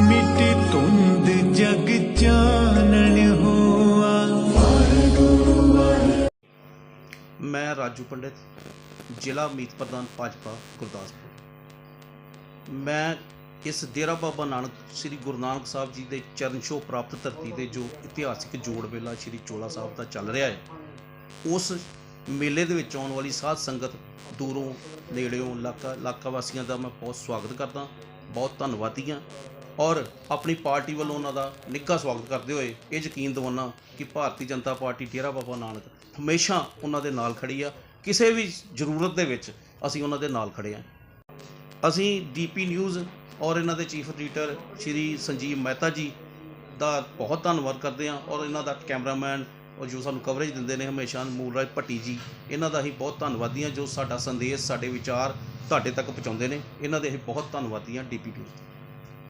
ਮਿਟ ਮੈਂ ਰਾਜੂ ਪੰਡਿਤ, ਜ਼ਿਲ੍ਹਾ ਮੀਤ ਪ੍ਰਧਾਨ ਭਾਜਪਾ, ਗੁਰਦਾਸਪੁਰ। ਮੈਂ ਇਸ ਡੇਰਾ ਬਾਬਾ ਨਾਨਕ ਸ੍ਰੀ ਗੁਰੂ ਨਾਨਕ ਸਾਹਿਬ ਜੀ ਦੇ ਚਰਨ ਛੋਹ ਪ੍ਰਾਪਤ ਧਰਤੀ ਦੇ ਜੋ ਇਤਿਹਾਸਿਕ ਜੋੜ ਮੇਲਾ ਸ੍ਰੀ ਚੋਲਾ ਸਾਹਿਬ ਦਾ ਚੱਲ ਰਿਹਾ ਹੈ, ਉਸ ਮੇਲੇ ਦੇ ਵਿੱਚ ਆਉਣ ਵਾਲੀ ਸਾਧ ਸੰਗਤ ਦੂਰੋਂ, ਨੇੜਿਓਂ, ਇਲਾਕਾ ਇਲਾਕਾ ਵਾਸੀਆਂ ਦਾ ਮੈਂ ਬਹੁਤ ਸਵਾਗਤ ਕਰਦਾ। ਬਹੁਤ ਧੰਨਵਾਦੀ ਹਾਂ। ਔਰ ਆਪਣੀ ਪਾਰਟੀ ਵੱਲੋਂ ਉਹਨਾਂ ਦਾ ਨਿੱਘਾ ਸਵਾਗਤ ਕਰਦੇ ਹੋਏ ਇਹ ਯਕੀਨ ਦਿਵਾਉਣਾ ਕਿ ਭਾਰਤੀ ਜਨਤਾ ਪਾਰਟੀ ਡੇਰਾ ਬਾਬਾ ਨਾਨਕ ਹਮੇਸ਼ਾ ਉਹਨਾਂ ਦੇ ਨਾਲ ਖੜੀ ਆ। ਕਿਸੇ ਵੀ ਜ਼ਰੂਰਤ ਦੇ ਵਿੱਚ ਅਸੀਂ ਉਹਨਾਂ ਦੇ ਨਾਲ ਖੜੇ ਆ। ਅਸੀਂ ਡੀਪੀ ਨਿਊਜ਼ ਔਰ ਇਹਨਾਂ ਦੇ ਚੀਫ ਐਡੀਟਰ ਸ਼੍ਰੀ ਸੰਜੀਵ ਮਹਿਤਾ ਜੀ ਦਾ ਬਹੁਤ ਧੰਨਵਾਦ ਕਰਦੇ ਹਾਂ ਔਰ ਇਹਨਾਂ ਦਾ ਕੈਮਰਾਮੈਨ ਔਰ ਜੋ ਸਾਨੂੰ ਕਵਰੇਜ ਦਿੰਦੇ ਨੇ ਹਮੇਸ਼ਾ ਮੂਲਰਾਜ ਭੱਟੀ ਜੀ, ਇਹਨਾਂ ਦਾ ਅਸੀਂ ਬਹੁਤ ਧੰਨਵਾਦੀ ਹਾਂ ਜੋ ਸਾਡਾ ਸੰਦੇਸ਼, ਸਾਡੇ ਵਿਚਾਰ ਤੁਹਾਡੇ ਤੱਕ ਪਹੁੰਚਾਉਂਦੇ ਨੇ। ਇਹਨਾਂ ਦੇ ਅਸੀਂ ਬਹੁਤ ਧੰਨਵਾਦੀ ਹਾਂ ਡੀਪੀ ਨਿਊਜ਼।